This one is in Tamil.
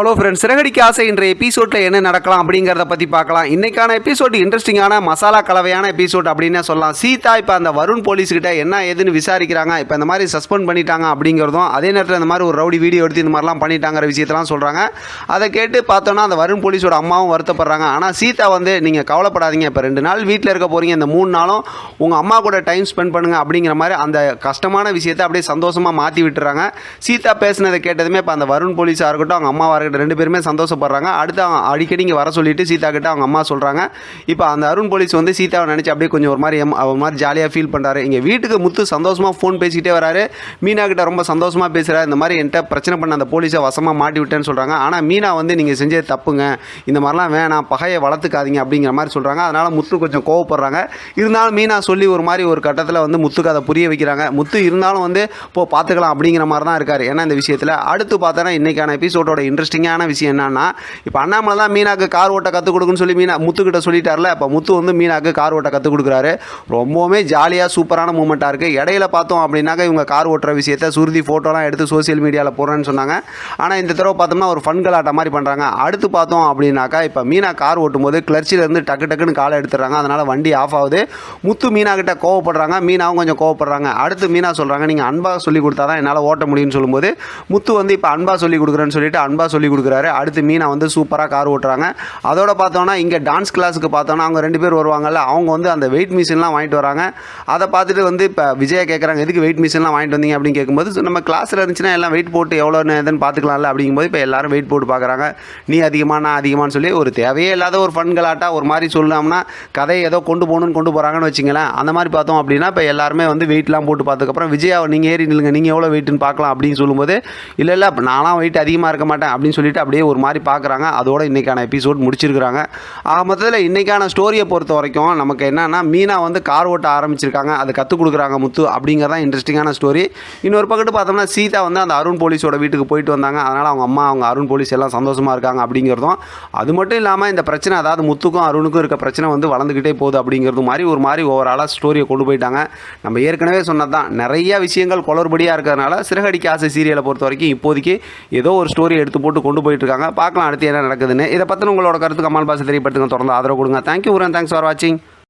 ஹலோ ஃப்ரெண்ட்ஸ் சிறகடிக்கு ஆசை இன்றைய எபிசோடில் என்ன நடக்கலாம் அப்படிங்கிறத பற்றி பார்க்கலாம். இன்றைக்கான எபிசோடு இன்ட்ரெஸ்டிங்கான மசாலா கலவையான எபிசோட் அப்படின்னே சொல்லலாம். சீதா இப்போ அந்த வருண் போலீஸ்கிட்ட என்ன ஏதுன்னு விசாரிக்கிறாங்க. இப்போ இந்த மாதிரி சஸ்பெண்ட் பண்ணிட்டாங்க அப்படிங்கிறதும் அதே நேரத்தில் இந்த மாதிரி ஒரு ரவுடி வீடியோ எடுத்து இந்த மாதிரிலாம் பண்ணிட்டாங்கிற விஷயத்தெல்லாம் சொல்கிறாங்க அதை கேட்டு பார்த்தோன்னா அந்த வருண் போலீஸோட அம்மாவும் வருத்தப்படுறாங்க. ஆனால் சீதா வந்து நீங்கள் கவலைப்படாதீங்க. இப்போ ரெண்டு நாள் வீட்டில் இருக்க போகிறீங்க இந்த மூணு நாளும் உங்கள் அம்மா கூட டைம் ஸ்பெண்ட் பண்ணுங்க அப்படிங்கிற மாதிரி அந்த கஷ்டமான விஷயத்தை அப்படியே சந்தோஷமாக மாற்றி விட்டுறாங்க. சீதா பேசினதை கேட்டதுமே இப்போ அந்த வருண் போலீஸாக இருக்கட்டும் அவங்க அம்மாவாக இருக்கட்டும் ரெண்டு பேருமே சந்தோஷப்படுறாங்க. அடுத்து அவங்க அடிக்கடி இங்கே வர சொல்லிட்டு சீதா கிட்ட அவங்க அம்மா சொல்கிறாங்க இப்போ அந்த அருண் போலீஸ் வந்து சீதாவை நினச்சி அப்படியே கொஞ்சம் ஒரு மாதிரி எம் ஒரு மாதிரி ஜாலியாக ஃபீல் பண்ணுறாரு இங்கே வீட்டுக்கு முத்து சந்தோஷமாக ஃபோன் பேசிக்கிட்டே வராரு. மீனா கிட்ட ரொம்ப சந்தோஷமாக பேசுகிறாரு இந்த மாதிரி என்கிட்ட பிரச்சனை பண்ண அந்த போலீஸை வசமாக மாட்டி விட்டேன்னு சொல்கிறாங்க ஆனால் மீனா வந்து நீங்கள் செஞ்சது தப்புங்க. இந்த மாதிரிலாம் வேணாம். பகையை வளர்த்துக்காதீங்க அப்படிங்கிற மாதிரி சொல்கிறாங்க அதனால் முத்து கொஞ்சம் கோவப்படுறாங்க. இருந்தாலும் மீனா சொல்லி ஒரு மாதிரி ஒரு கட்டத்தில் வந்து முத்துக்கு அதை புரிய வைக்கிறாங்க. முத்து இருந்தாலும் வந்து போ பார்த்துக்கலாம் அப்படிங்கிற மாதிரி தான் இருக்கார். ஏன்னா இந்த விஷயத்தில் அடுத்து பார்த்தோன்னா இன்றைக்கான எபிசோடோட இன்ட்ரெஸ்டிங்கான விஷயம் என்னன்னா இப்போ அண்ணாமலை தான் மீனாக்கு கார் ஓட்ட கற்றுக் கொடுக்குன்னு சொல்லி மீனா முத்துக்கிட்ட சொல்லிட்டார்ல இப்போ முத்து வந்து மீனாக்கு கார் ஓட்ட கற்றுக் கொடுக்குறாரு. ரொம்பவுமே ஜாலியாக சூப்பரான மூமெண்ட்டாக இருக்குது இடையில பார்த்தோம் அப்படின்னாக்கா இவங்க கார் ஓட்டுற விஷயத்த சுருதி ஃபோட்டோலாம் எடுத்து சோஷியல் மீடியாவில் போடுறேன்னு சொன்னாங்க. ஆனால் இந்த தடவை பார்த்தோம்னா ஒரு ஃபன் கலாட்ட மாதிரி பண்ணுறாங்க அடுத்து பார்த்தோம் அப்படின்னாக்கா இப்போ மீனா கார் ஓட்டும்போது போது இருந்து டக்கு டக்குன்னு காலை எடுத்துடுறாங்க. அதனால் வண்டி ஆஃப் ஆகுது. முத்து மீனா கிட்ட கோவப்படுறாங்க. மீனாவும் கொஞ்சம் கோவப்படுறாங்க. அடுத்து மீனா சொல்கிறாங்க நீங்கள் அன்பாக சொல்லி கொடுத்தா தான் என்னால் ஓட்ட முடியும்னு சொல்லும்போது முத்து வந்து இப்போ அன்பாக சொல்லி கொடுக்குறேன்னு சொல்லிட்டு அன்பாக சொல்லி கொடுக்குறாரு அடுத்து மீனா வந்து சூப்பராக கார் ஓட்டுறாங்க. அதோட பார்த்தோன்னா இங்கே டான்ஸ் கிளாஸுக்கு பார்த்தோன்னா அவங்க ரெண்டு பேர் வருவாங்கல்ல அவங்க வந்து அந்த வெயிட் மிஷின்லாம் வாங்கிட்டு வராங்க. அதை பார்த்துட்டு வந்து இப்போ விஜயா கேட்குறாங்க எதுக்கு வெயிட் மிஷின்லாம் வாங்கிட்டு வந்தீங்க? அப்படின்னு கேட்கும்போது நம்ம கிளாஸில் இருந்துச்சுன்னா எல்லாம் வெயிட் போட்டு எவ்வளோ எதுன்னு பார்த்துக்கலாம்ல அப்படிங்கும்போது இப்போ எல்லாரும் வெயிட் போட்டு பார்க்குறாங்க. நீ அதிகமாக நான் அதிகமான்னு சொல்லி ஒரு தேவையே இல்லாத ஒரு ஃபன்கலாட்டாக ஒரு மாதிரி சொல்லலாம்னா கதையை ஏதோ கொண்டு போகணும்னு கொண்டு போகிறாங்கன்னு வச்சிங்களேன் அந்த மாதிரி பார்த்தோம் அப்படின்னா இப்போ எல்லாருமே வந்து வெயிட்லாம் போட்டு பார்த்ததுக்கப்புறம் விஜயா நீங்கள் ஏறி நில்லுங்க நீங்கள் எவ்வளோ வெயிட்னு பார்க்கலாம் அப்படின்னு சொல்லும்போது இல்லை இல்லை நான்லாம் வெயிட் அதிகமாக இருக்க மாட்டேன் அப்படின்னு சொல்லிட்டு அப்படியே ஒரு மாதிரி பார்க்குறாங்க. அதோட இன்றைக்கான எபிசோட் முடிச்சிருக்கிறாங்க. ஆக மொத்தத்தில் இன்றைக்கான ஸ்டோரியை பொறுத்த வரைக்கும் நமக்கு என்னென்னா மீனா வந்து கார் ஓட்ட ஆரம்பிச்சிருக்காங்க. அதை கற்றுக் கொடுக்குறாங்க முத்து அப்படிங்கிறதான் இன்ட்ரெஸ்டிங்கான ஸ்டோரி இன்னொரு பக்கத்து பார்த்தோம்னா சீதா வந்து அந்த அருண் போலீஸோட வீட்டுக்கு போயிட்டு வந்தாங்க. அதனால் அவங்க அம்மா அவங்க அருண் போலீஸ் எல்லாம் சந்தோஷமாக இருக்காங்க அப்படிங்கிறதும். அது மட்டும் இல்லாமல் இந்த பிரச்சனை அதாவது முத்துக்கும் அருணுக்கும் இருக்க பிரச்சனை வந்து வளர்ந்துக்கிட்டே போகுது அப்படிங்கிறது மாதிரி ஒரு மாதிரி ஓவராலாக ஸ்டோரியை கொண்டு போயிட்டாங்க. நம்ம ஏற்கனவே சொன்னது தான் நிறைய விஷயங்கள் குளறுபடியாக இருக்கிறதுனால சிறகடிக்க ஆசை சீரியலை பொறுத்த வரைக்கும் இப்போதைக்கு ஏதோ ஒரு ஸ்டோரி எடுத்து போட்டு கொண்டு போயிட்டு இருக்காங்க பார்க்கலாம் அடுத்து என்ன நடக்குதுன்னு. இதை பற்றின உங்களோட கருத்து கமல் பாசை தெரியப்படுத்துங்க. தொடர்ந்து ஆதரவு கொடுங்க. தேங்க்யூ உரன் தேங்க்ஸ் ஃபார் வாட்சிங்